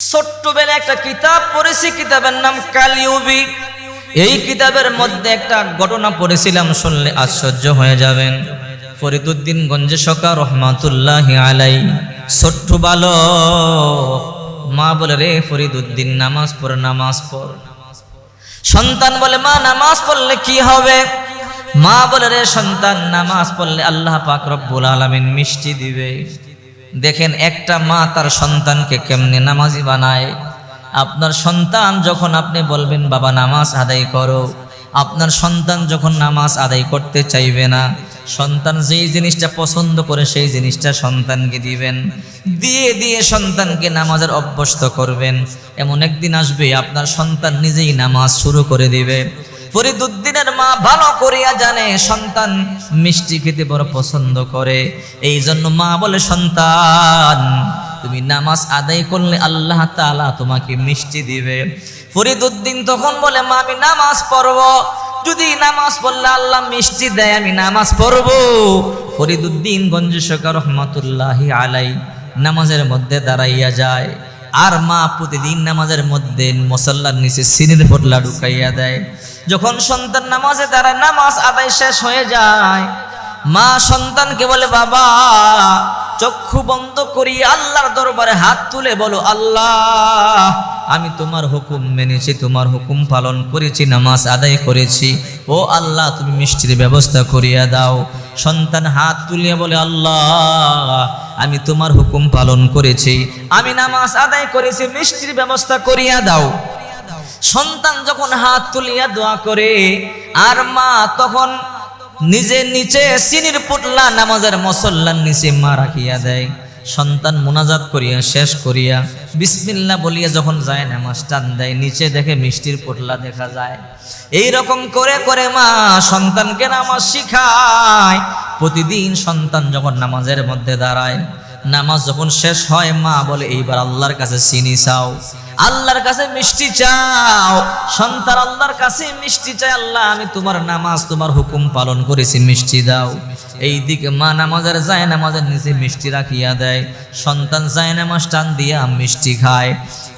ছোট্টবেলা একটা কিতাব পড়েছি, কিতাবের নাম কালিউবি। এই কিতাবের মধ্যে একটা ঘটনা পড়েছিলাম, শুনলে আশ্চর্য হয়ে যাবেন। ফরিদুদ্দিন গঞ্জে সকা রহমাতুল্লাহ আলাই, ছোট্ট বালক। মা বলে, রে ফরিদুদ্দিন, নামাজ পড় নামাজ পড়। সন্তান বলে, মা, নামাজ পড়লে কি হবে? মা বলে, রে সন্তান, নামাজ পড়লে আল্লাহ পাক রব্বুল আলামিন মিষ্টি দিবে। দেখেন একটা মা তার সন্তানকে কেমনে নামাজি বানায়? আপনার সন্তান যখন আপনি বলবেন, বাবা, নামাজ আদায় করো। আপনার সন্তান যখন নামাজ আদায় করতে চাইবে না, সন্তান যেই জিনিসটা পছন্দ করে সেই জিনিসটা সন্তানকে দিবেন। দিয়ে দিয়ে সন্তানকে নামাজের অভ্যস্ত করবেন। এমন একদিন আসবে, আপনার সন্তান নিজেই নামাজ শুরু করে দিবে। ফরিদুদ্দিনের মা ভালো করিয়া জানে, সন্তান মিষ্টি খেতে বড় পছন্দ করে। এই জন্য মা বলে, সন্তান, তুমি নামাজ আদায় করলে আল্লাহ তাআলা তোমাকে মিষ্টি দিবে। ফরিদুদ্দিন তখন বলে, মা, আমি নামাজ পড়ব। যদি নামাজ পড়লে আল্লাহ মিষ্টি দেয়, আমি নামাজ পড়ব। ফরিদুদ্দিন গঞ্জ গঞ্জেশকা রহমতুল্লাহি আলাই নামাজের মধ্যে দাঁড়াইয়া যায়। আর মা প্রতিদিন নামাজের মধ্যে মশল্লার নিচে সিনির ফটলা ঢুকাইয়া দেয়। যখন সন্তান নামাজে তারা নামাজ আদায় শেষ হয়ে যায়, মা সন্তানকে বলে, বাবা, চক্ষু বন্ধ করি, আল্লাহর দরবারে হাত তুলে বলো, আল্লাহ, আমি তোমার হুকুম মেনেছি, তোমার হুকুম পালন করেছি, নামাজ আদায় করেছি। ও আল্লাহ, তুমি মিষ্টির ব্যবস্থা করিয়া দাও। সন্তান হাত তুলিয়া বলে, আল্লাহ, আমি তোমার হুকুম পালন করেছি। আমি নামাজ আদায় করেছি, মিষ্টির ব্যবস্থা করিয়া দাও। সন্তান যখন হাত তুলিয়া দোয়া করে, আর মা তখন নিজে নিচে সিনির পুটলা নামাজের মসল্লার নিচে মা রাখিয়া দেয়। সন্তান মোনাজাত করিয়া, শেষ করিয়া বিসমিল্লা বলিয়া যখন যায়, নামাজ টান দেয়, নিচে দেখে মিষ্টির পোটলা দেখা যায়। এই রকম করে করে মা সন্তানকে নামাজ শিখায়। প্রতিদিন সন্তান যখন নামাজের মধ্যে দাঁড়ায় নামাজ যখন শেষ হয়, মা বলে, এইবার আল্লাহর কাছে চিনি চাও। আল্লাহর কাছে মিষ্টি চাও। সন্তান আল্লাহর কাছে মিষ্টি চাই। আল্লাহ, আমি তোমার নামাজ, তোমার হুকুম পালন করেছি, মিষ্টি দাও। এই দিকে মা নামাজের যায়, নামাজের নিচে মিষ্টি রাখিয়া দেয়। সন্তান যায়, নামাজ টান দিয়া মিষ্টি খায়।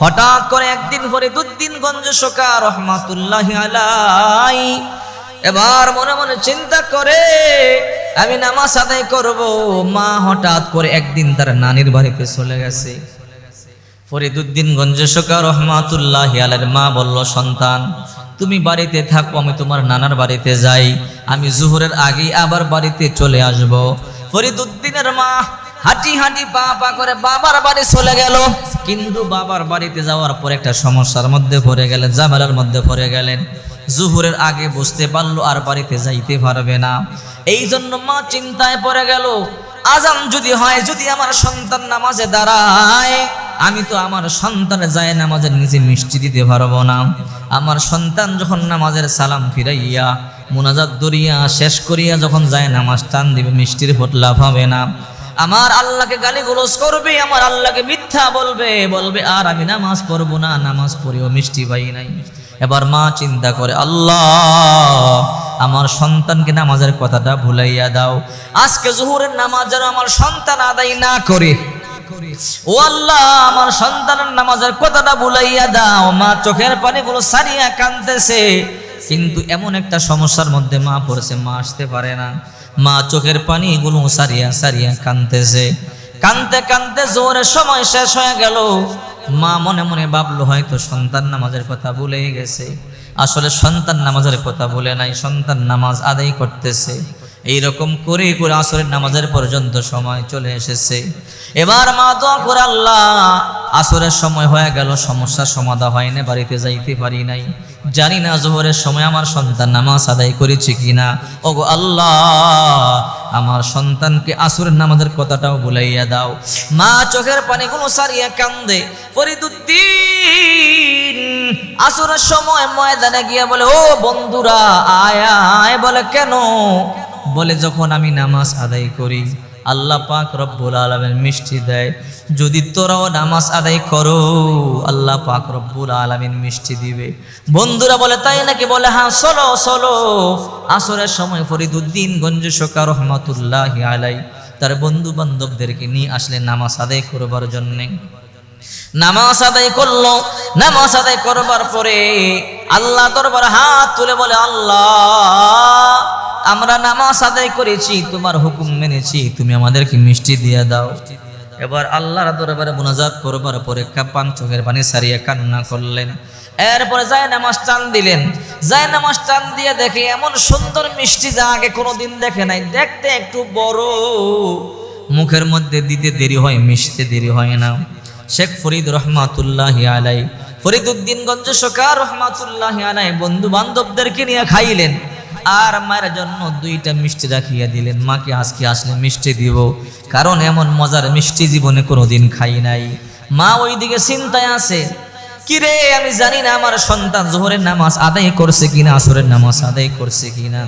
হঠাৎ করে একদিন পরে দুদিন গঞ্জ শোকা রহমাতুল্লাহ আলাই এবার মনে মনে চিন্তা করে আমি নামাজ আদায় করব। মা হঠাৎ করে একদিন তার নানির বাড়িতে চলে গেছে। ফরিদুদ্দিন গঞ্জেশকা রহমাতুল্লাহ আলের মা বলল, সন্তান, তুমি বাড়িতে থাকো, আমি তোমার নানার বাড়িতে যাই। আমি জুহরের আগেই আবার বাড়িতে চলে আসব। ফরিদুদ্দিনের মা হাঁটি হাঁটি পা পা করে বাবার বাড়ি চলে গেল। কিন্তু বাবার বাড়িতে যাওয়ার পর একটা সমস্যার মধ্যে পড়ে গেলেন জামেলার মধ্যে পড়ে গেলেন। জুহুরের আগে বুঝতে পারল আর বাড়িতে যাইতে পারবে না। এই জন্য মা চিন্তায় পড়ে গেল, আজান যদি হয়, যদি আমার সন্তান নামাজে দাঁড়ায়, আমি তো আমার সন্তানে যায় নামাজের নিচে মিষ্টি দিতে পারব না। আমার সন্তান যখন নামাজের সালাম ফিরাইয়া মোনাজাত দরিয়া শেষ করিয়া যখন যায়, নামাজ টান দিবে, মিষ্টির ফটলা পাবে না। আমার আল্লাহকে গালি গোলস করবে, আমার আল্লাহকে মিথ্যা বলবে বলবে, আর আমি নামাজ পড়ব না, নামাজ পড়েও, মিষ্টি পাই নাই। এবার মা চিন্তা করে, আল্লাহ, আমার সন্তানকে নামাজের কথাটা ভুলাইয়া দাও। আজকে জোহরের নামাজ যেন আমার সন্তান আদায় না করে। ও আল্লাহ, আমার সন্তানের নামাজের কথাটা ভুলাইয়া দাও। মা চোখের পানিগুলো সারিয়া কানতেছে কিন্তু এমন একটা সমস্যার মধ্যে মা পড়েছে, মা আসতে পারে না। মা চোখের পানিগুলো সারিয়া সারিয়া কানতেছে কানতে কানতে জোরের সময় শেষ হয়ে গেল। মা মনে মনে ভাবলো, হয়তো সন্তান নামাজের কথা ভুলে গেছে। আসলে সন্তান নামাজের কথা বলে নাই, সন্তান নামাজ আদায় করতেছে। এইরকম করে করে আসরের নামাজের পর্যন্ত সময় চলে এসেছে। এবার মা দোয়া করে, আল্লাহ, আসরের সময় হয়ে গেল, সমস্যার সমাধা হয় না, বাড়িতে যাইতে পারি নাই। জানি না জোহরের সময় আমার সন্তান নামাজ আদায় করেছে কিনা। ওগো আল্লাহ, আমার সন্তানকে আসরের নামাজের কথাটাও বলাইয়া দাও। মা চোখের পানিগুলো সারিয়া কান্দে, ফরিদুদ্দিন আসরের সময় ময়দানে গিয়া বলে, ও বন্ধুরা, আয় আয়। বলে, কেন? বলে, যখন আমি নামাজ আদায় করি। আল্লাহ পাক রব্বুল আলমের মিষ্টি দেয়। যদি তোরাও নামাজ আদায় করো, আল্লাহ পাক রব্বুল আলমিন মিষ্টি দিবে। বন্ধুরা বলে, তাই নাকি বলে হ্যাঁ চলো চলো। আসরের সময় ফরিদুদ্দিন গঞ্জ শোকা রহমতুল্লাহ আলাই, তার বন্ধু বান্ধবদেরকে নিয়ে আসলে নামাজ আদায় করবার জন্যে। নামাজ আদায় করল। নামাজ আদায় করবার পরে আল্লাহ দরবার হাত তুলে বলে, আল্লাহ আমরা নামাজ আদায় করেছি, তোমার হুকুম মেনেছি, তুমি আমাদেরকে মিষ্টি দিয়ে দাও। এবার আল্লাহর দরবারে মোনাজাত করবার পরে কাপান চোখের পানি সারিয়ে কান্না করলেন। এরপরে যায় নামাজ টান দিলেন। যায় নামাজ টান দিয়ে দেখে এমন সুন্দর মিষ্টি যা আগে কোনোদিন দেখে নাই। দেখতে একটু বড়। মুখের মধ্যে দিতে দেরি হয়, মিশতে দেরি হয় না। শেখ ফরিদ রহমাতুল্লাহ আলাই ফরিদুদ্দিন গঞ্জ সকার রহমাতুল্লাহ আলাই বন্ধু বান্ধবদেরকে নিয়ে খাইলেন। আর মায়ের জন্য দুইটা মিষ্টি রাখিয়া দিলেন। মাকে আজকে আসলে মিষ্টি দিব, কারণ এমন মজার মিষ্টি জীবনে কোনোদিন খাই নাই। মা ওইদিকে চিন্তায় আছে, কিরে, আমি জানি না আমার সন্তান জোহরের নামাজ আদায় করছে কিনা, আসরের নামাজ আদায় করছে কিনা।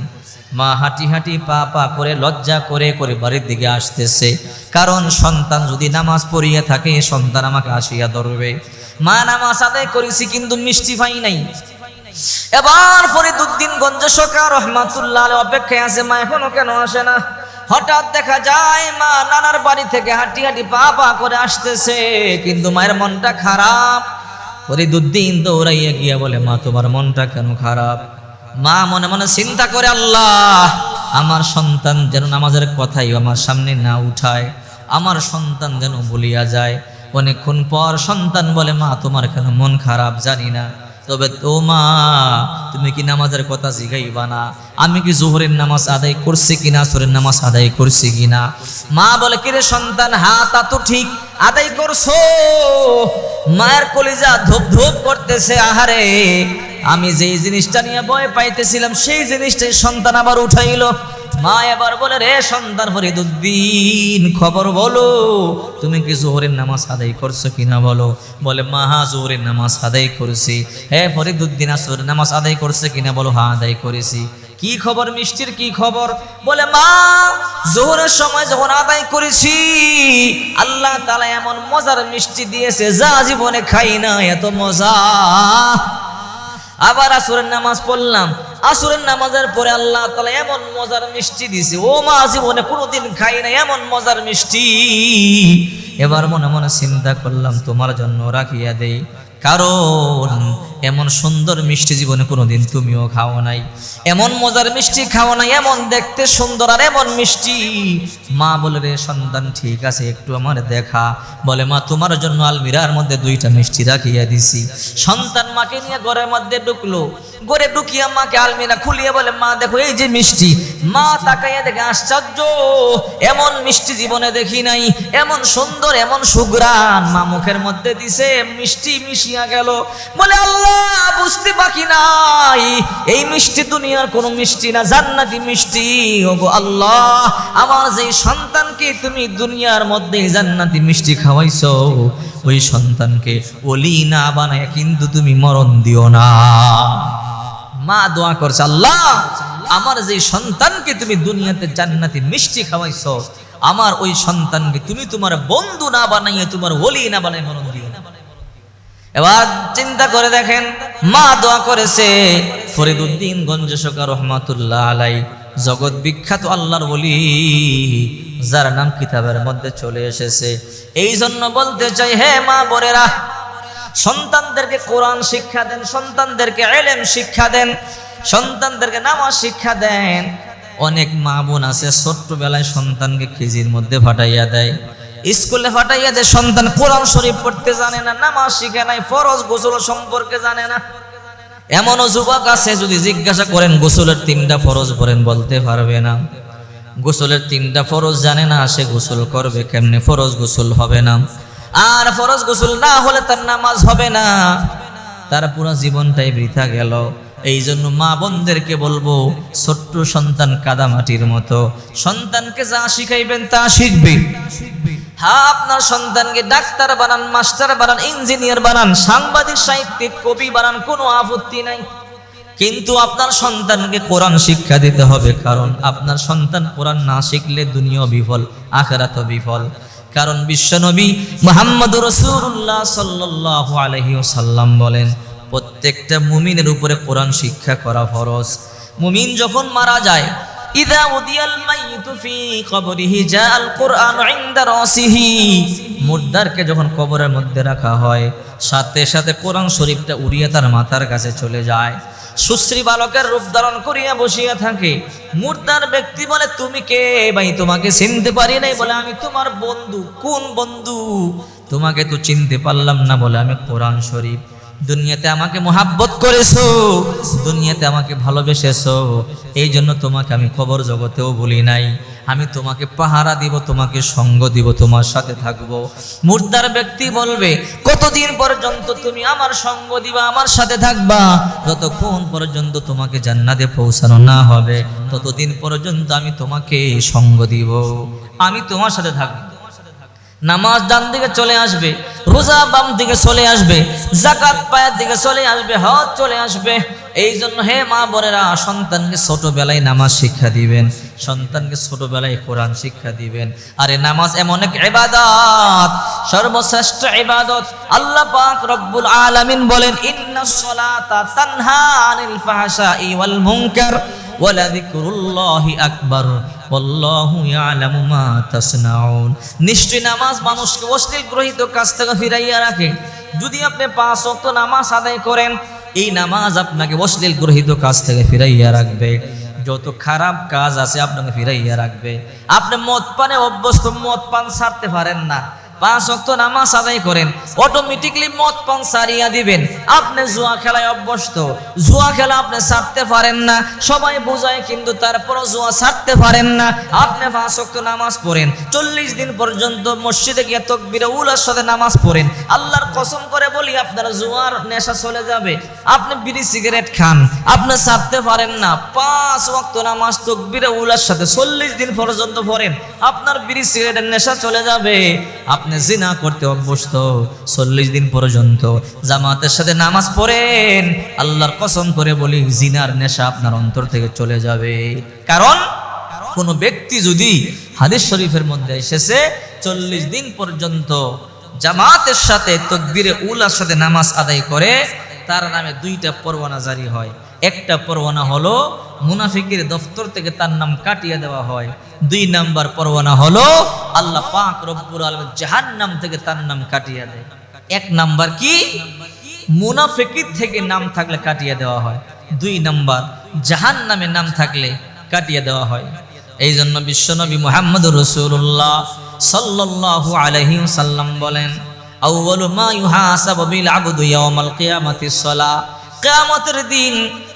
মা হাঁটি হাঁটি পা পা করে লজ্জা করে করে বাড়ির দিকে আসতেছে, কারণ সন্তান যদি নামাজ পড়িয়া থাকে, সন্তান আমাকে আসিয়া ধরবে। মা নামাজ আদায় করেছি, কিন্তু মিষ্টি পাই নাই। এবার ফরিদুদ্দিন গঞ্জ সকা রহমাতুল্লাহ অপেক্ষায় আছে, মা এখনও কেন আসে না? হঠাৎ দেখা যায় মা নানার বাড়ি থেকে হাঁটি হাঁটি পা পা করে আসতেছে, কিন্তু মায়ের মনটা খারাপ। ফরিদুদ্দিন দৌড়াইয়া গিয়া বলে, মা, তোমার মনটা কেন খারাপ? মা মনে মনে চিন্তা করে, আল্লাহ, আমার সন্তান যেন নামাজের কথাই আমার সামনে না উঠায়, আমার সন্তান যেন বলিয়া যায়। অনেকক্ষণ পর সন্তান বলে, মা, তোমার কেন মন খারাপ জানি না। তবে তো মা তুমি কি নামাজের কথা জিগাইবা না? আমি কি জোহরের নামাজ আদায় করছি কিনা, আসরের নামাজ আদায় করছি কিনা? মা বলে, কিরে সন্তান হ্যাঁ তা তো ঠিক, আদায় করছ? মায়ের কলিজা ধূপ ধূপ করতেছে, আহারে, আমি যেই জিনিসটা নিয়ে ভয় পাইতেছিলাম, সেই জিনিসটাই সন্তান আবার উঠাইলো। মা এবার বলে, রে সন্তান ফরিদুদ্দিন, খবর বলো, তুমি কি জোহরের নামাজ আদায় করছ কিনা বলো? বলে, মা হা জোহরের নামাজ আদায় করেছি। হে ফরিদুদ্দিন আসরের নামাজ আদায় করছে কিনা বলো? হা আদায় করেছি। কি খবর মিষ্টির, কি খবর? বলে, মা, জোহরের সময় যখন আদায় করেছি, আল্লাহ তালা এমন মজার মিষ্টি দিয়েছে, যা জীবনে খাই না, এত মজা। আবার আসরের নামাজ পড়লাম। আসরের নামাজের পরে আল্লাহ তালা এমন মজার মিষ্টি দিছে। ও মা, জীবনে কোনোদিন খাই না এমন মজার মিষ্টি। এবার মনে মনে চিন্তা করলাম, তোমার জন্য রাখিয়া দেই। কারণ এমন সুন্দর মিষ্টি জীবনে কোনোদিন তুমিও খাও নাই। এমন মজার মিষ্টি খাও নাই, এমন দেখতে সুন্দর আর এমন মিষ্টি। মা বলে, রে সন্তান, ঠিক আছে, একটু আমার দেখা। বলে, মা, তোমার জন্য আলমিরার মধ্যে দুইটা মিষ্টি রাখিয়া দিছি। সন্তান মাকে নিয়ে ঘরের মধ্যে ঢুকলো। ঘরে ঢুকিয়া মাকে আলমিরা খুলিয়ে বলে, মা, দেখো, এই যে মিষ্টি। মা তাকাইয়া দেখে আশ্চর্য, এমন মিষ্টি জীবনে দেখি নাই, এমন সুন্দর, এমন সুগ্রাণ। মা মুখের মধ্যে দিছে, মিষ্টি মিশিয়া গেল। বলে, আল্লাহ, বুঝতে বাকি নাই। এই মিষ্টি দুনিয়ার কোনো মিষ্টি না, জান্নাতি মিষ্টি। ওগো আল্লাহ, আমার যে সন্তানকে তুমি দুনিয়ার মধ্যে জান্নাতি মিষ্টি খাওয়াইছো, ওই সন্তানকে ওলি না বানায় কিন্তু তুমি মরণ দিও না। মা দোয়া করছে, আল্লাহ, আমার যে সন্তানকে তুমি দুনিয়াতে জান্নাতি মিষ্টি খাওয়াইছো, আমার ওই সন্তানকে তুমি তোমার বন্ধু না বানাইয়ে তোমার ওলি না বানাই মরণ দিও এবার চিন্তা করে দেখেন, মা দোয়া করেছে ফরিদুদ্দিন গঞ্জসকা রহমাতুল্লাহ আলাই, জগৎ বিখ্যাত আল্লাহর বলি যার নাম কিতাবের মধ্যে চলে এসেছে। এই জন্য বলতে চাই, হে মা বোনেরা, সন্তানদেরকে কোরআন শিক্ষা দেন, সন্তানদেরকে এলেম শিক্ষা দেন, সন্তানদেরকে নামাজ শিক্ষা দেন। অনেক মা বোন আছে, ছোট্টবেলায় সন্তানকে খিজির মধ্যে ফাটাইয়া দেয়। স্কুলে ফাটাইয়া যে সন্তান কোরআন শরীফ পড়তে জানে না, নামাজ শিখে নাই, ফরজ গোসল সম্পর্কে জানে না। এমনও যুবক আছে, যদি জিজ্ঞাসা করেন, গোসলের তিনটা ফরজ পড়েন? বলতে পারবে না। গোসলের তিনটা ফরজ জানে না, সে গোসল করবে কেমনে? ফরজ গোসল হবে না। আর ফরজ গোসল না হলে তার নামাজ হবে না। তার পুরো জীবনটাই বৃথা গেল। এই জন্য মা বোনদেরকে বলব, ছোট্ট সন্তান কাদামাটির মতো। সন্তানকে যা শিখাইবেন তা শিখবে। হ্যাঁ আপনার সন্তানকে ডাক্তার বানান, মাস্টার বানান, ইঞ্জিনিয়ার বানান, সাংবাদিক, সাহিত্যিক, কবি বানান, কোনো আপত্তি নাই। কিন্তু আপনার সন্তানকে কোরআন শিক্ষা দিতে হবে, কারণ আপনার সন্তান কোরআন না শিখলে দুনিয়া বিফল আখেরাত বিফল। কারণ বিশ্বনবী মোহাম্মদ রসুল্লাহ সাল্লাহ আলহি বলেন, প্রত্যেকটা মুমিনের উপরে কোরআন শিক্ষা করা ফরজ। মুমিন যখন মারা যায় ইদা উদিয়াল মাইয়িতু ফি কবরিহি জাআল কুরআন ইনদা রাসিহি। মুর্দারকে যখন কবরের মধ্যে রাখা হয়, সাথে সাথে কোরআন শরীফটা উড়িয়ে তার মাথার কাছে চলে যায়। সুশ্রী বালকের রূপ ধারণ করিয়া বসিয়া থাকে। মুর্দার ব্যক্তি বলে, তুমি কে? ভাই, তোমাকে চিনতে পারি নাই বলে আমি তোমার বন্ধু। কোন বন্ধু? তোমাকে তো চিনতে পারলাম না বলে আমি কোরআন শরীফ দুনিয়াতে আমাকে মোহাব্বত করেছ, দুনিয়াতে আমাকে ভালোবেসেছো এই জন্য তোমাকে আমি খবর জগতেও বলি নাই। আমি তোমাকে পাহারা দিব, তোমাকে সঙ্গ দিব, তোমার সাথে থাকব। মুর্দার ব্যক্তি বলবে, কতদিন পর্যন্ত তুমি আমার সঙ্গ দিবা, আমার সাথে থাকবা? যতক্ষণ পর্যন্ত তোমাকে জান্নাতে পৌঁছানো না হবে, ততদিন পর্যন্ত আমি তোমাকে সঙ্গ দিব। আমি তোমার সাথে থাকব। নামাজ ডান দিকে চলে আসবে, রোজা বাম দিকে চলে আসবে জাকাত পায়ের দিকে চলে আসবে, হজ চলে আসবে। এই জন্য হে মা বোনেরা, সন্তানকে ছোটবেলায় নামাজ শিক্ষা দিবেন, সন্তানকে ছোটবেলায় কোরআন শিক্ষা দিবেন। আরে নামাজ এমন এক ইবাদত, সর্বশ্রেষ্ঠ ইবাদত। আল্লাহ পাক রব্বুল আলামিন বলেন, ইন্নাস সালাতা তানহা আনিল ফাহশাই ওয়াল মুনকার। ওয়ালা যিকরুল্লাহি আকবার, ওয়াল্লাহু ইয়ালামু মা তাসনাউন। নিশ্চয় নামাজ মানুষকে অশ্লীল গ্রহিত কাজ থেকে ফিরাইয়া রাখে। যদি আপনি পাঁচ ওয়াক্ত নামাজ আদায় করেন, এই নামাজ আপনাকে অশ্লীল গ্রহিত কাজ থেকে ফিরাইয়া রাখবে। যত খারাপ কাজ আছে আপনাকে ফিরাইয়া রাখবে। আপনি মদ পানে অভ্যস্ত, মদ পান ছাড়তে পারেন না। পাঁচ অক্ত নামাজ আদায় করেন অটোমেটিকলি মদ পান সারিয়া দিবেন। আপনি জুয়া খেলায় অভ্যস্ত, জুয়া খেলা আপনি ছাড়তে পারেন না। সবাই বোঝায়, কিন্তু তারপরও জুয়া ছাড়তে পারেন না। আপনি পাঁচ অক্ত নামাজ পড়েন, চল্লিশ দিন পর্যন্ত মসজিদে গিয়ে তকবিরে উলার সাথে নামাজ পড়েন। আল্লাহর কসম করে বলি, আপনার জুয়ার নেশা চলে যাবে। আপনি বিড়ি সিগারেট খান, আপনি ছাড়তে পারেন না। পাঁচ ওয়াক্ত নামাজ তকবিরে উলার সাথে চল্লিশ দিন পর্যন্ত পড়েন, আপনার বিড়ি সিগারেটের নেশা চলে যাবে। আপনি জিনা করতে অভ্যস্ত। চল্লিশ দিন পর্যন্ত জামাতের সাথে নামাজ পড়েন। আল্লাহর কসম করে বলি, জিনার নেশা আপনার অন্তর থেকে চলে যাবে। কারণ কোন ব্যক্তি যদি হাদিস শরীফের মধ্যে এসেছে, চল্লিশ দিন পর্যন্ত জামাতের সাথে তকবিরে উলার সাথে নামাজ আদায় করে, তার নামে দুইটা পরোয়ানা জারি হয়। একটা পরোয়ানা হলো মুনাফিকের দফতর থেকে তার নাম কাটিয়ে দেওয়া হয়। দুই নাম্বার পরোয়ানা হলো আল্লাহ পাক রব্বুর আলম জাহান নাম থেকে তার নাম কাটিয়ে দেয়। এক নাম্বার কি? মুনাফিকির থেকে নাম থাকলে কাটিয়ে দেওয়া হয়। দুই নাম্বার জাহান নামে নাম থাকলে কাটিয়ে দেওয়া হয়। এই জন্য বিশ্বনবী মোহাম্মদ রসুল্লাহ সাল্লাল্লাহু আলাইহি সাল্লাম বলেন আউয়ালু মা ইউহাসাবু বিল আবদু ইয়াউমাল কিয়ামাতিস সালাহ কিয়ামতের দিন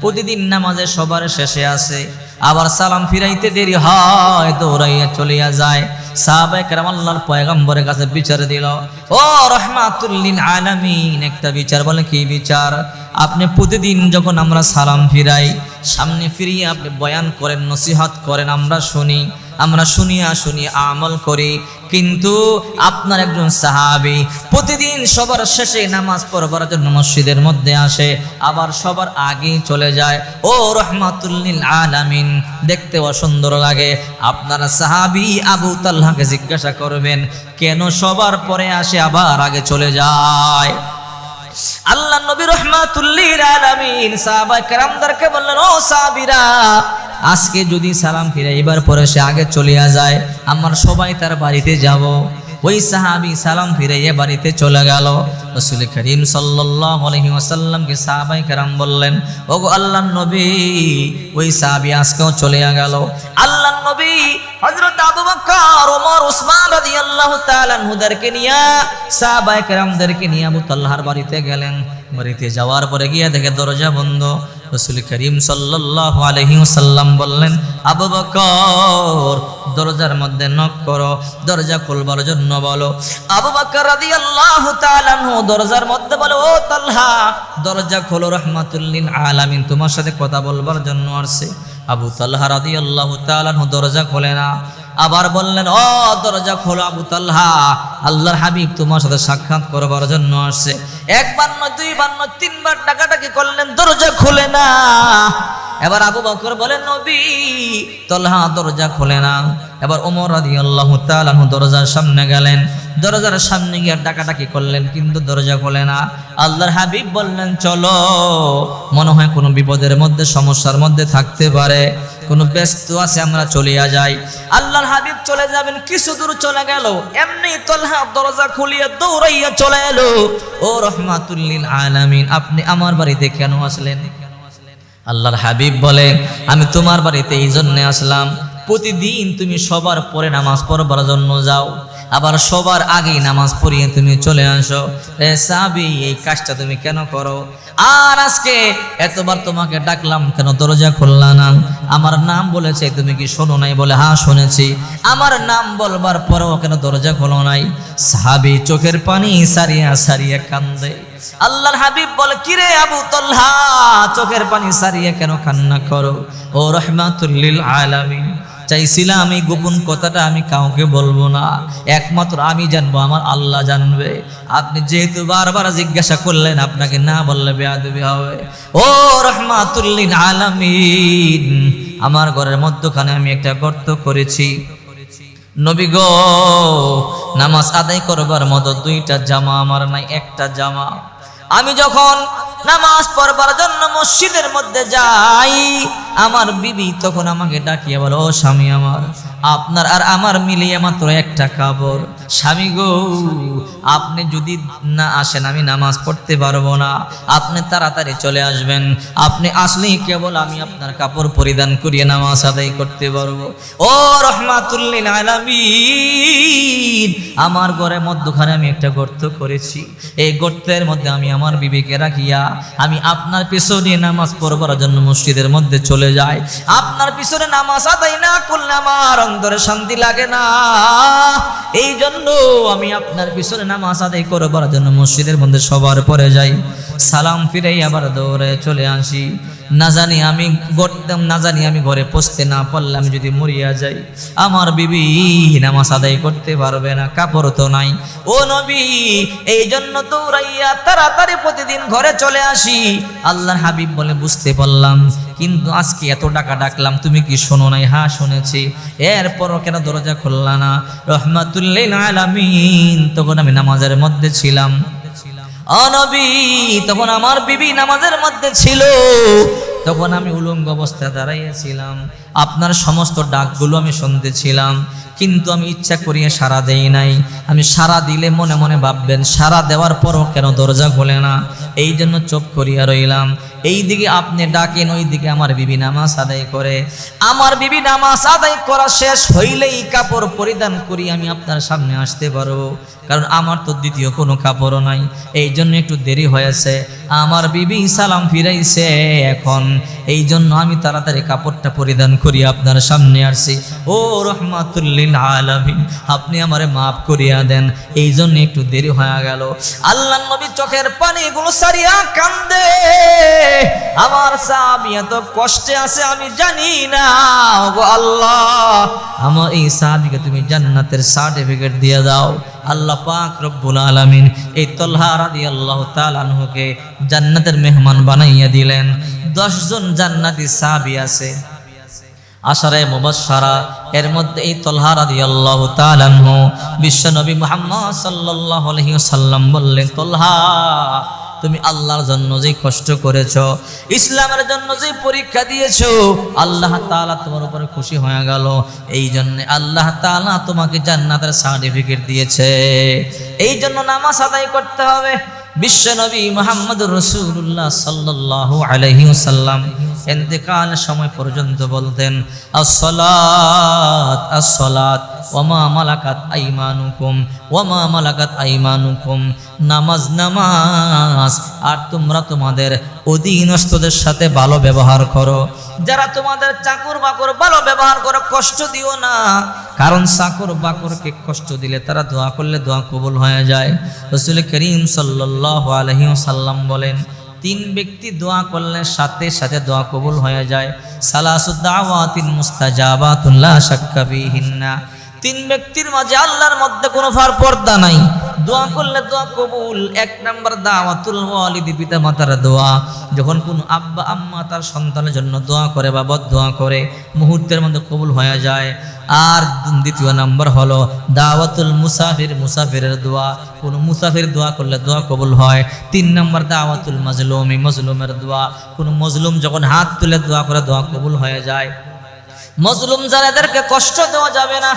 প্রতিদিন নামাজে সবার শেষে আসে, আবার সালাম ফিরাইতে দেরি হয়, দৌড়াইয়া চলিয়া যায়। সাহাবাই কেরাম আল্লাহর পয়গম্বরের কাছে বিচার দিল, ও রহমাতুল্লিন আলামিন একটা বিচার বলে, কি বিচার? আপনি প্রতিদিন যখন আমরা সালাম ফিরাই, সামনে ফিরিয়ে আপনি বয়ান করেন, নসিহত করেন, আমরা শুনি। আমরা শুনিয়া শুনিয়া আমল করি। কিন্তু আপনার একজন সাহাবি প্রতিদিন সবার শেষে নামাজ পড়বার জন্য মসজিদের মধ্যে আসে, আবার সবার আগেই চলে যায়। ও রহমাতুল্লিল আলামিন, দেখতে অসুন্দর লাগে। আপনারা সাহাবি আবু তাল্লাহকে জিজ্ঞাসা করবেন, কেন সবার পরে আসে, আবার আগে চলে যায়? আল্লাহ নবী রহমাতুল্লিল আলামিন সাহাবা কেরামদারকে বললেন, ও সাহাবীরা আজকে যদি সালাম ফিরে, এবার পরে সে আগে চলিয়া যায়। আমার সবাই তার বাড়িতে যাব। ওই সাহাবি সালাম ফিরে এ বাড়িতে চলে গেল। রসুল করিম ওয়াসাল্লামকে সাহাবাই কেরাম বললেন, ওগো আল্লাহ নবী, ওই সাহাবি আজকেও চলে গেল। আল্লাহ নবী হযরত আবু বকর, ওমর, উসমান রাদিয়াল্লাহু তাআলা আনহুদেরকে নিয়ে সাহাবায়ে কেরামদেরকে নিয়ে আবু তাল্লাহর বাড়িতে গেলেন। বাড়িতে যাওয়ার পরে গিয়ে দেখে দরজা বন্ধ। রসুল করিম সাল্লাল্লাহু আলাইহি ওয়াসাল্লাম বললেন, আবু বকর, দরজার মধ্যে নক করো, দরজা খুলবার জন্য বলো। আবু বকর তাআলা আনহু দরজার মধ্যে বলো, ও তালহা, দরজা খোলো রহমাতুল্লিল আলামিন, তোমার সাথে কথা বলবার জন্য আসছে। আবু তাল্লাহ রাদি আল্লাহ তালানহু দরজা খোলে না। আবার বললেন, ও, দরজা খোলো আবু তাল্লাহ আল্লাহর হাবিব তোমার সাথে সাক্ষাৎ করবার জন্য আসছে। একবার নয় দুইবার নয় তিনবার ডাকাটাকি করলেন, দরজা খুলে না। এবার আবু বকর বলেন নবী, তলহা দরজা খোলে না। এবার ওমর রাদি আল্লাহ তালানহু দরজার সামনে গেলেন। দরজার সামনে গিয়ে ডাকাডাকি করলেন, কিন্তু দরজা খোলে না। আল্লাহর হাবিব বললেন, চলো, মনে হয় কোনো বিপদের মধ্যে, সমস্যার মধ্যে থাকতে পারে। কোনো ব্যস্ত আছে, আমরা চলিয়া যাই। আল্লাহর হাবিব চলে যাবেন, কিছু দূর চলে গেল। এমনি তলহা দরজা খুলিয়ে দৌড়াইয়া চলে এলো। ও রহমাতুল্লিল আলামিন, আপনি আমার বাড়িতে কেন আসলেন? আল্লাহর হাবিব বলে আমি তোমার বাড়িতে এই জন্যে আসলাম প্রতিদিন তুমি সবার পরে নামাজ পড়বার জন্য যাও। আবার সবার আগেই নামাজ পড়িয়ে তুমি চলে আসো। সাবি এই কাজটা তুমি কেন করো? আর আজকে এতবার তোমাকে ডাকলাম কেন? দরজা খুললা না। আমার নাম বলেছে, তুমি কি শোনো নাই বলে? হ্যাঁ শুনেছি। আমার নাম বলবার পরেও কেন দরজা খোলো নাই? সাহাবি চোখের পানি সারিয়া সারিয়া কান্দে। আল্লাহর হাবিব বলে, কিরে আবু তল্হা, চোখের পানি সারিয়া কেন কান্না করো? ও রহমাতুল্লিল আলামিন। চাইছিলাম এই গোপন কথাটা আমি কাউকে বলব না। একমাত্র আমি জানব, আমার আল্লাহ জানবে। আপনি যেহেতু বারবার জিজ্ঞাসা করলেন, আপনাকে না বললে বেয়াদবি হবে। ও রহমাতুল্লিল আলামিন, আমার ঘরের মধ্যখানে আমি একটা গর্ত করেছি। নবী গো, নামাজ আদায় করবার মতো দুইটা জামা আমার নাই, একটা জামা। আমি যখন নামাজ পড়বার জন্য মসজিদের মধ্যে যাই, আমার বিবি তখন আমাকে ডাকিয়া বলো স্বামী আমার আপনার আর আমার মিলিয়ে মাত্র একটা কাপড়। স্বামী গো, আপনি যদি না আসেন, আমি নামাজ পড়তে পারব না। আপনি তাড়াতাড়ি চলে আসবেন। আপনি আসলেই কেবল আমি আপনার কাপড় পরিধান করিয়ে নামাজ আদায় করতে পারব। ও রহমাতুল্লিল আলামিন, আমার ঘরের মধ্যখানে আমি একটা গর্ত করেছি। এই গর্তের মধ্যে আমি আমার বিবিকে রাখিয়া আমি আপনার পিছনে নামাজ পড়বার জন্য মসজিদের মধ্যে চলে যাই। আপনার পিছনে নামাজ আদায় না করলে আমার অন্তরে শান্তি লাগে না। এই জন্য আমি আপনার পিছনে নামাজ আদায় করবার জন্য মসজিদের মধ্যে সবার পরে যাই। সালাম ফিরেই আবার দৌড়ে চলে আসি। না জানি আমি গড়তাম, না জানি আমি ঘরে পৌঁছতে না পারলে আমি যদি মরিয়া যাই। আমার বিবি নামাজ আদায় করতে পারবে না, কাপড় তো নাই। ও নবী এই জন্য দৌড়াইয়া তাড়াতাড়ি প্রতিদিন ঘরে চলে আসি। আল্লাহর হাবিব বলে, বুঝতে পারলাম। কিন্তু আজকে এত ডাকা ডাকলাম, তুমি কি শোনো নাই? হ্যাঁ শুনেছি। এরপরও কেন দরজা খুললা না? রহমাতুল্লিন আলামিন। তখন আমি নামাজের মধ্যে ছিলাম। অনবী তখন আমার বিবি নামাজের মধ্যে ছিল। তখন আমি উলঙ্গ অবস্থায় দাঁড়াইয়াছিলাম আপনার সমস্ত ডাকগুলো আমি শুনতেছিলাম কিন্তু আমি ইচ্ছা করিয়ে সারা দেই নাই। আমি সারা দিলে মনে মনে ভাববেন সারা দেওয়ার পরও কেন দরজা খোলে না? এই জন্য চোখ করিয়া রইলাম। এই দিকে আপনি ডাকেন ওই দিকে আমার বিবি নামাজ আদায় করে। আমার বিবি নামাজ আদায় করা শেষ হইলেই কাপড় পরিধান করি আমি আপনার সামনে আসতে পারব। কারণ আমার তো দ্বিতীয় কোনো কাপড়ও নাই। এই জন্য একটু দেরি হয়েছে। আমার বিবি সালাম ফিরাইছে এখন। এই জন্য আমি তাড়াতাড়ি কাপড়টা পরিধান করি আপনার সামনে আসছি। ও আলামিন। আপনি আমারে মাফ করিয়া দেন। এই জন্য একটু দেরি হয়ে গেল। আল্লাহ নবী চোখের পানিগুলো সারিয়া কান্দে। আমার সাহাবি এত কষ্টে আছে, আমি জানি না। ওগো আল্লাহ আমার এই সাহাবিকে তুমি জান্নাতের সার্টিফিকেট দিয়ে দাও। আল্লাহ পাক রব্বুল আলামিন এই তলহা রাদিয়াল্লাহু তাআলা আনহুকে জান্নাতের মেহমান বানাইয়া দিলেন। দশজন জান্নাতি সাহাবি আছে। আশারে মুবাশশারা, এর মধ্যে এই তলহা রাদিয়াল্লাহু তাআলা আনহু বিশ্বনবী মুহাম্মদ সাল্লাল্লাহু আলাইহি ওয়াসাল্লাম বললেন, তলহা, তুমি আল্লাহর জন্য যে কষ্ট করেছ, ইসলামের জন্য যে পরীক্ষা দিয়েছ, আল্লাহ তাআলা তোমার উপরে খুশি হয়ে গেল। এই জন্য আল্লাহ তাআলা তোমাকে জান্নাতের সার্টিফিকেট দিয়েছে। এই জন্য নামাজ আদায় করতে হবে। বিশ্বনবী মোহাম্মদ রসুল্লাহ সাল্লাহ আলহি সাল্লাম এতেকাল সময় পর্যন্ত বলতেন আসলাত আসলাত ওমা মালাকাত আইমানুকুম ওমা মালাকাত আইমানুকুম, নামাজ নামাজ, আর তোমরা তোমাদের অধীনস্থদের সাথে ভালো ব্যবহার করো। যারা তোমাদের চাকর বাকর ভালো ব্যবহার করো কষ্ট দিও না। কারণ চাকর বাকরকে কষ্ট দিলে তারা দোয়া করলে দোয়া কবুল হয়ে যায়। রসুল করিম আলহিম সাল্লাম বলেন, তিন ব্যক্তি দোয়া করলে সাথে সাথে দোয়া কবুল হয়ে যায়। সালাসুদ্দাওয়াতিন মুস্তাজাবাতুল্লাহ শাক্কা ফিহিন্না। তিন ব্যক্তির মাঝে আল্লাহর মধ্যে কোনো ফার পর্দা নাই। দোয়া করলে দোয়া কবুল, এক নাম্বার দাওয়াতুল ওয়ালিদি, পিতা মাতার দোয়া। যখন কোন আব্বা, আম্মা তার সন্তানের জন্য দোয়া করে বা দোয়া করে, মুহূর্তের মধ্যে কবুল হয়ে যায়। আর দ্বিতীয় নাম্বার হলো দাওয়াতুল মুসাফির, মুসাফিরের দোয়া। কোন মুসাফির দোয়া করলে দোয়া কবুল হয়। তিন নাম্বার দাওয়াতুল মাজলুমি, মজলুমের দোয়া। কোন মজলুম যখন হাত তুলে দোয়া করে, দোয়া কবুল হয়ে যায়। মজলুম যারা এদেরকে কষ্ট দেওয়া যাবে না।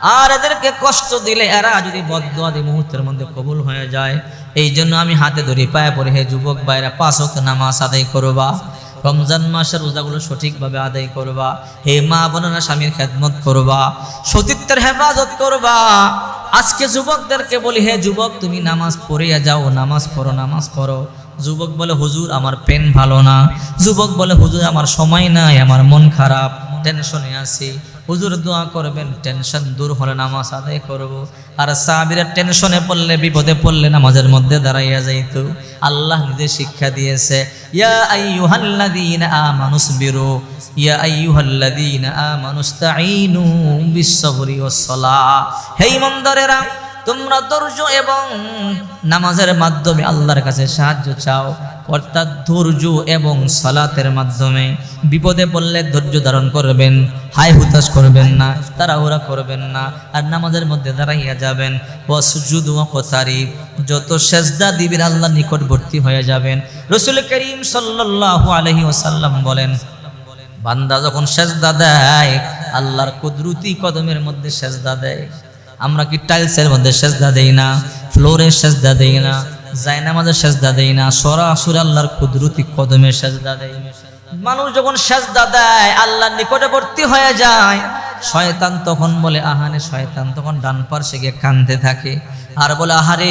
আর এদেরকে কষ্ট দিলে এরা যদি বদোয়া দিয়ে মুহূর্তের মধ্যে কবুল হয়ে যায়, এই জন্য আমি হাতে ধরি, পায়ে পড়ে, হে যুবক ভাইরা, পাঁচ ওয়াক্ত নামাজ আদায় করবা। রমজান মাসের রোজাগুলো সঠিকভাবে আদায় করবা। হে মা বোনেরা, স্বামীর খেদমত করবা। সতীত্বের হেফাজত করবা। আজকে যুবকদেরকে বলি, হে যুবক, তুমি নামাজ পড়িয়া যাও, নামাজ পড়ো নামাজ পড়ো। যুবক বলে, হুজুর, আমার পেন ভালো না। যুবক বলে, হুজুর, আমার সময় নাই, আমার মন খারাপ, টেনশনে আছি। হুজুর দোয়া করবেন, টেনশন দূর হলে নামাজ আদায় করব। আর সাহাবিরা টেনশনে পড়লে, বিপদে পড়লে নামাজের মধ্যে দাঁড়াইয়া যাইত। আল্লাহ নিজে শিক্ষা দিয়েছে, ইয়া আইয়ুহাল্লাযীনা আমানুসবিরু ইয়া আইয়ুহাল্লাযীনা হে ইমানদারেরা তোমরা ধৈর্য এবং নামাজের মাধ্যমে আল্লাহর কাছে সাহায্য চাও। অর্থাৎ ধৈর্য এবং সালাতের মাধ্যমে বিপদে পড়লে ধৈর্য ধারণ করবেন হাই হুতাশ করবেন না, তাড়াহুড়া করবেন না, আর নামাজের মধ্যে দাঁড়াইয়া যাবেন। কতারিব যত সেজদা দিবেন আল্লাহ নিকটবর্তী হয়ে যাবেন। রসুল করিম সাল্লাল্লাহু আলাইহি ওয়াসাল্লাম বলেন, বান্দা যখন সেজদা দেয়, আল্লাহর কুদরতি কদমের মধ্যে সেজদা দেয়। আমরা কি টাইলসের মধ্যে সেজদা দেই না? ফ্লোরের সেজদা দেই না? জায়নামাজের সেজদা দেই না? সরাসরি আল্লাহর কুদরতি কদমের সেজদা দেয় মানুষ যখন সেজদা দেয়, আল্লাহর নিকটবর্তী হয়ে যায়। শয়তান তখন বলে, আহানে শয়তান, তখন ডান পার্শ্বে গিয়ে কানতে থাকে। আর বলে, আহারে,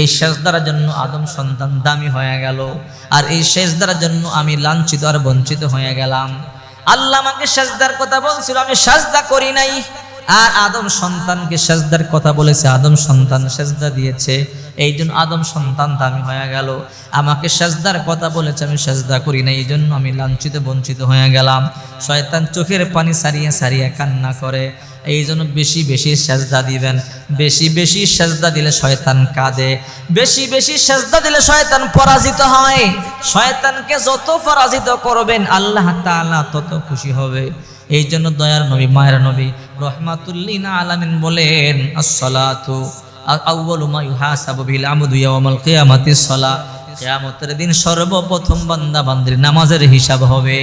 এই সেজদার জন্য আদম সন্তান দামি হয়ে গেল। আর এই সেজদার জন্য আমি লাঞ্ছিত আর বঞ্চিত হয়ে গেলাম। আল্লাহ আমাকে সেজদার কথা বলছিল, আমি সাজদা করি নাই। আর আদম সন্তানকে সেজদার কথা বলেছে। আদম সন্তান সেজদা দিয়েছে। এই জন্য আদম সন্তান দামি হয়ে গেল। আমাকে সেজদার কথা বলেছে, আমি সেজদা করি না। এই জন্য আমি লাঞ্ছিত, বঞ্চিত হয়ে গেলাম। শয়তান চোখের পানি সারিয়ে সারিয়ে কান্না করে। এই জন্য বেশি বেশি সেজদা দিবেন। বেশি বেশি সেজদা দিলে শয়তান কাঁদে। বেশি বেশি সেজদা দিলে শয়তান পরাজিত হয়। শয়তানকে যত পরাজিত করবেন, আল্লাহ তাআলা তত খুশি হবে। এই জন্য দয়ার নবী, মায়ের নবী রহমাতুল্লিন আলামিন বলেন, আসসালাতু দিন সর্বপ্রথম বান্দা নামাজের হিসাব হবে।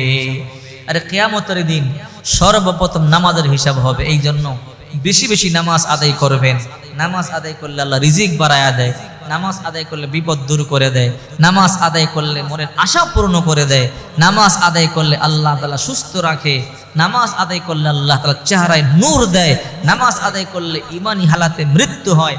দিন সর্বপ্রথম নামাজের হিসাব হবে। এই জন্য বেশি বেশি নামাজ আদায় করবেন। নামাজ করলে আল্লাহ রিজিক বাড়ায়া দেয়। নামাজ আদায় করলে বিপদ দূর করে দেয়, নামাজ আদায় করলে মনের আশা পূর্ণ করে দেয়, নামাজ আদায় করলে আল্লাহ তালা সুস্থ রাখে, নামাজ আদায় করলে আল্লাহ তালা চেহারায় নূর দেয়, নামাজ আদায় করলে ইমানি হালাতে মৃত্যু হয়।